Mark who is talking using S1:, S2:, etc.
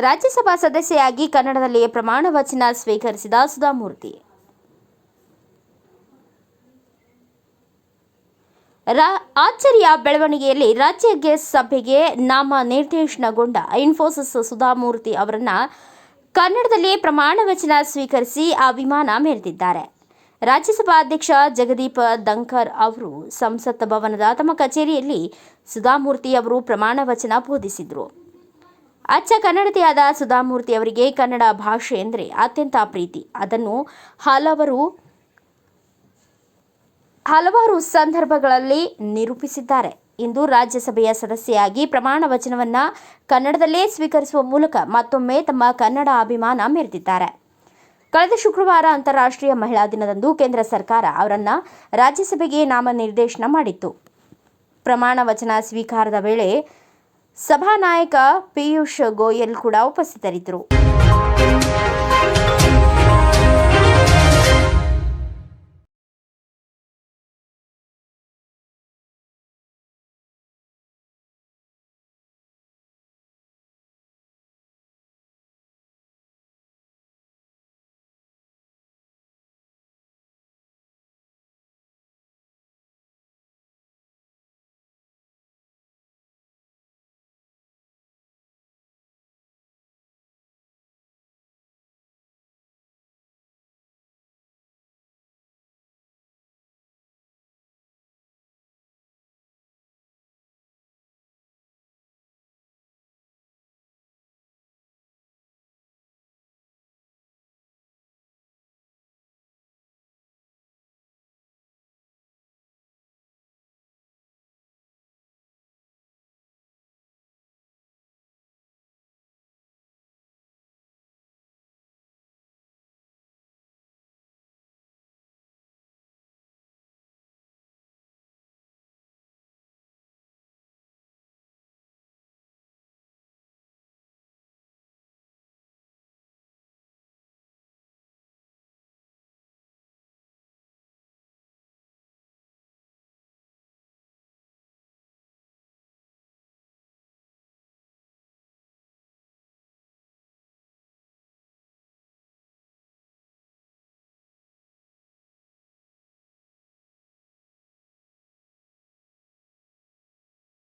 S1: ರಾಜ್ಯಸಭಾ ಸದಸ್ಯೆಯಾಗಿ ಕನ್ನಡದಲ್ಲಿಯೇ ಪ್ರಮಾಣ ವಚನ ಸ್ವೀಕರಿಸಿದ ಸುಧಾಮೂರ್ತಿ. ಆಶ್ಚರ್ಯ ಬೆಳವಣಿಗೆಯಲ್ಲಿ ರಾಜ್ಯ ಸಭೆಗೆ ನಾಮ ನಿರ್ದೇಶನಗೊಂಡ ಇನ್ಫೋಸಿಸ್ ಸುಧಾಮೂರ್ತಿ ಅವರನ್ನ ಕನ್ನಡದಲ್ಲಿ ಪ್ರಮಾಣ ವಚನ ಸ್ವೀಕರಿಸಿ ಅಭಿಮಾನ ಮೆರೆದಿದ್ದಾರೆ. ರಾಜ್ಯಸಭಾ ಅಧ್ಯಕ್ಷ ಜಗದೀಪ ಧಂಕರ್ ಅವರು ಸಂಸತ್ ಭವನದ ತಮ್ಮ ಕಚೇರಿಯಲ್ಲಿ ಸುಧಾಮೂರ್ತಿ ಅವರು ಪ್ರಮಾಣ ವಚನ ಬೋಧಿಸಿದರು. ಅಚ್ಚ ಕನ್ನಡತೆಯಾದ ಸುಧಾಮೂರ್ತಿ ಅವರಿಗೆ ಕನ್ನಡ ಭಾಷೆ ಎಂದರೆ ಅತ್ಯಂತ ಪ್ರೀತಿ. ಅದನ್ನು ಹಲವರು ಹಲವಾರು ಸಂದರ್ಭಗಳಲ್ಲಿ ನಿರೂಪಿಸಿದ್ದಾರೆ. ಇಂದು ರಾಜ್ಯಸಭೆಯ ಸದಸ್ಯೆಯಾಗಿ ಪ್ರಮಾಣ ವಚನವನ್ನ ಕನ್ನಡದಲ್ಲೇ ಸ್ವೀಕರಿಸುವ ಮೂಲಕ ಮತ್ತೊಮ್ಮೆ ತಮ್ಮ ಕನ್ನಡ ಅಭಿಮಾನ ಮೆರೆದಿದ್ದಾರೆ. ಕಳೆದ ಶುಕ್ರವಾರ ಅಂತಾರಾಷ್ಟ್ರೀಯ ಮಹಿಳಾ ದಿನದಂದು ಕೇಂದ್ರ ಸರ್ಕಾರ ಅವರನ್ನು ರಾಜ್ಯಸಭೆಗೆ ನಾಮನಿರ್ದೇಶನ ಮಾಡಿತ್ತು. ಪ್ರಮಾಣ ವಚನ ಸ್ವೀಕಾರದ ವೇಳೆ ಸಭಾ ನಾಯಕ ಪಿಯೂಷ್ ಗೋಯಲ್ ಕೂಡ ಉಪಸ್ಥಿತರಿದ್ದರು.